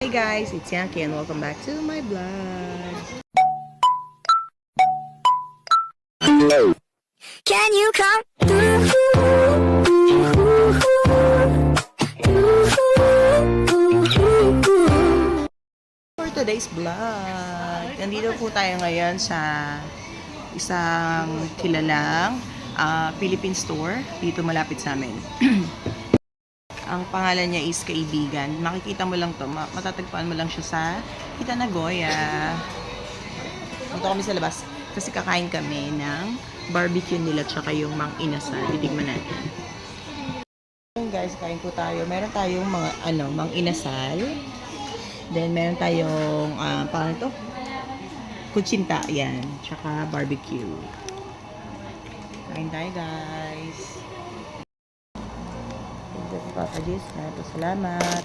Hey guys, it's Yankee and welcome back to my vlog. Can you come? For today's vlog, nandito po tayo ngayon sa isang kilalang ah, Philippine store dito malapit sa amin. Ang pangalan niya is Kaibigan. Makikita mo lang to, ma- matatagpuan mo lang siya sa Kita Nagoya. Dito kami sa labas kasi kakain kami ng barbecue nila tsaka yung mang inasal. Titigman natin. Ayun guys, kain po tayo. Meron tayong mga ano, mang inasal. Then meron tayong ah, paano to? Kutsinta, yan. Tsaka barbecue. Kain tayo guys. Thank you Papa Jis. Maraming salamat.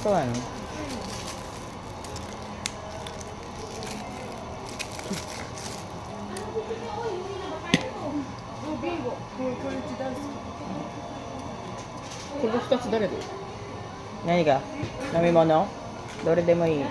Ito ano? Kulo 2つどれで何が飲み物どれでもいい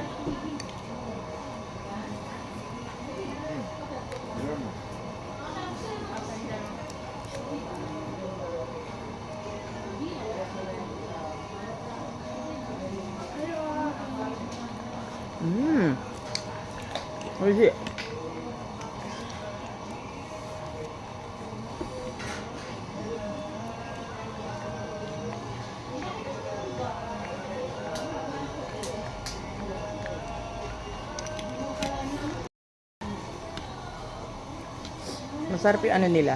masarap yung ano nila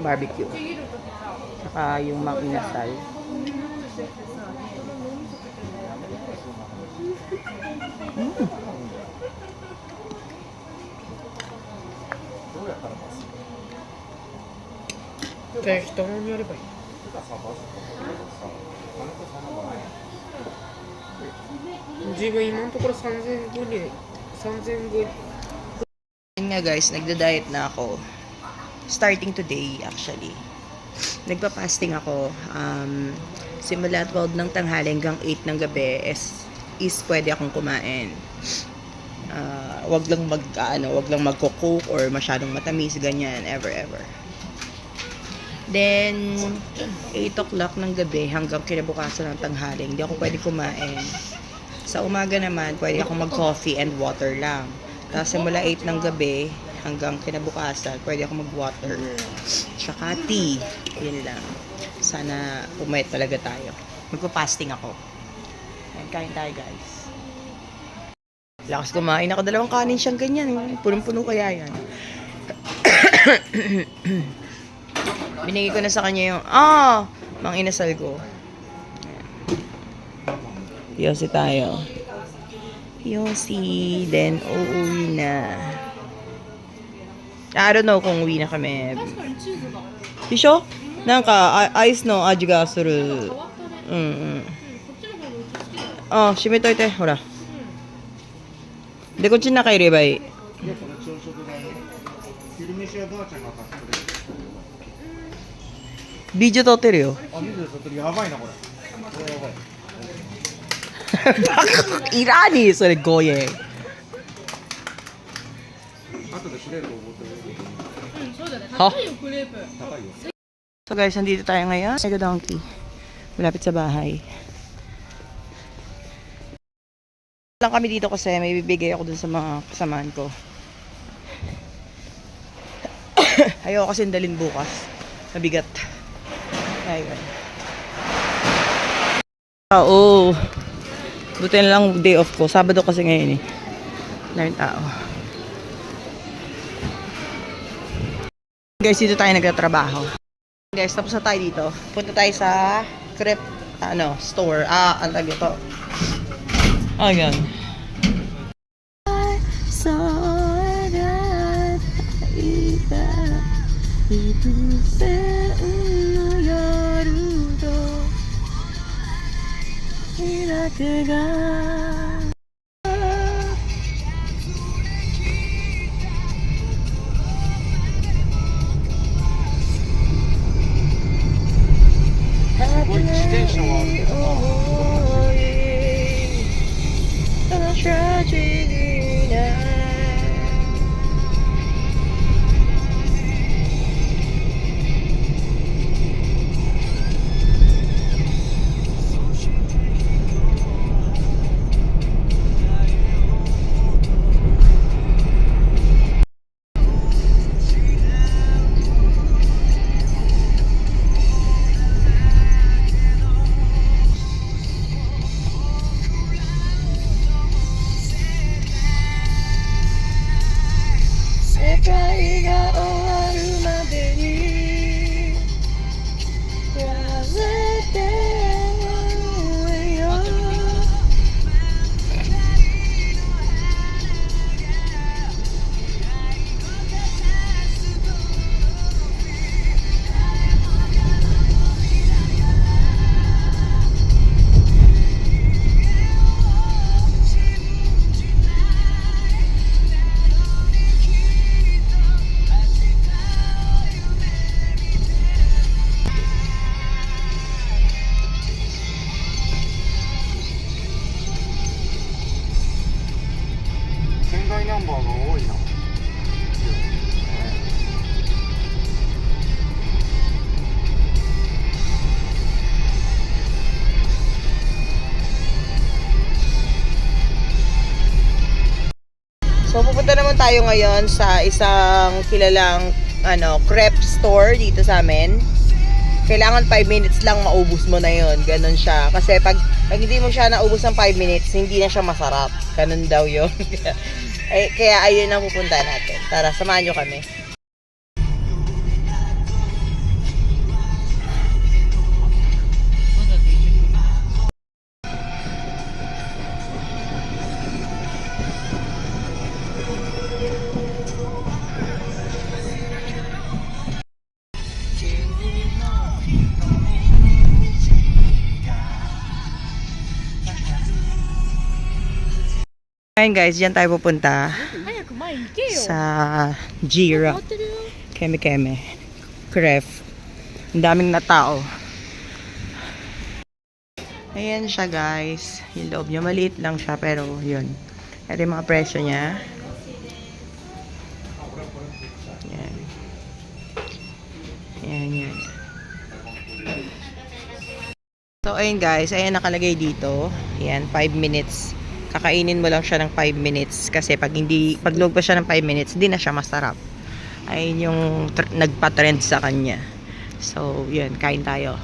barbecue saka yung mang inasal mm. で人のにやればいい自分今のところ3000で3000 yun nga guys, nagda-diet na ako. Starting today actually. Nagpa-fasting ako. Um, simula 12 ng tanghali hanggang 8 ng gabi is, is pwede akong kumain. Ah, wag lang mag ano, wag lang magko-coke or masyadong matamis ganyan ever ever. Then 8 o'clock ng gabi hanggang kinabukasan ng tanghali, hindi ako pwede kumain. Sa umaga naman, pwede akong mag-coffee and water lang. Tapos simula 8 ng gabi hanggang kinabukasan, pwede akong mag-water. Tsaka tea. Yun lang. Sana pumayat talaga tayo. Magpa-fasting ako. Ayan, kain tayo guys. Lakas kumain ako. Dalawang kanin siyang ganyan. Punong-puno kaya yan. Binigay ko na sa kanya yung, ah, mang inasal ko. Yosi tayo. Yosi, then uuwi na. I don't know kung uwi na kami. でしょ？なんかあアイスの味がする。うんうん。あ、閉めといて、ほら。で、こっちの中入ればいい。昼飯はばあちゃんが買ってるビデオ撮ってるやばいなこれこれやばい いらにそれ5円。後でくれると思ってるは高いよ So guys, nandito tayo ngayon sa Mega Donkey. Malapit sa bahay. lang kami dito kasi may bibigay ako dun sa mga kasamaan ko. Ayoko kasi dalhin bukas. Mabigat. Ayun. Ah, Oo. Buti na lang day off ko. Sabado kasi ngayon eh. Daming tao. Guys, dito tayo nagtatrabaho. Guys, tapos na tayo dito. Punta tayo sa crypt, ano, store. Ah, ang tag ito. Oh. So, I got, I 開けが go. Oh. Ayan. tayo ngayon sa isang kilalang ano, crepe store dito sa amin. Kailangan 5 minutes lang maubos mo na yon Ganon siya. Kasi pag, pag hindi mo siya naubos ng 5 minutes, hindi na siya masarap. Ganon daw yun. Ay, kaya ayun ang pupunta natin. Tara, samahan nyo kami. Ngayon guys, diyan tayo pupunta sa Jira. Keme Keme. Kref. Ang daming na tao. Ayan siya guys. Yung loob niya maliit lang siya pero yun. Ito yung mga presyo niya. Ayan. Ayan yan. So ayan guys, ayan nakalagay dito. Ayan, 5 minutes Kakainin mo lang siya ng 5 minutes. Kasi pag hindi, pag log pa siya ng 5 minutes, hindi na siya masarap. Ayun yung tr- nagpa-trend sa kanya. So, yun, kain tayo.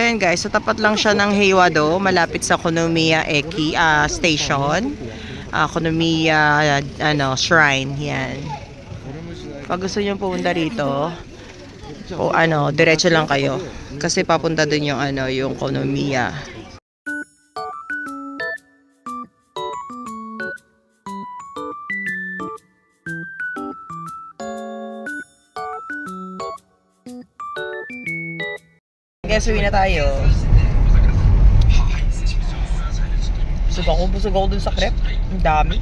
Ayun guys, so tapat lang siya ng Heiwado, malapit sa Konomiya Eki ah, Station. Ah, Konomiya ano, Shrine, yan. Pag gusto niyo pumunta rito, o ano, diretso lang kayo. Kasi papunta dun yung ano, yung Konomiya. Guys, uwi na tayo. Busog ako, busog ako dun sa crepe. Ang dami.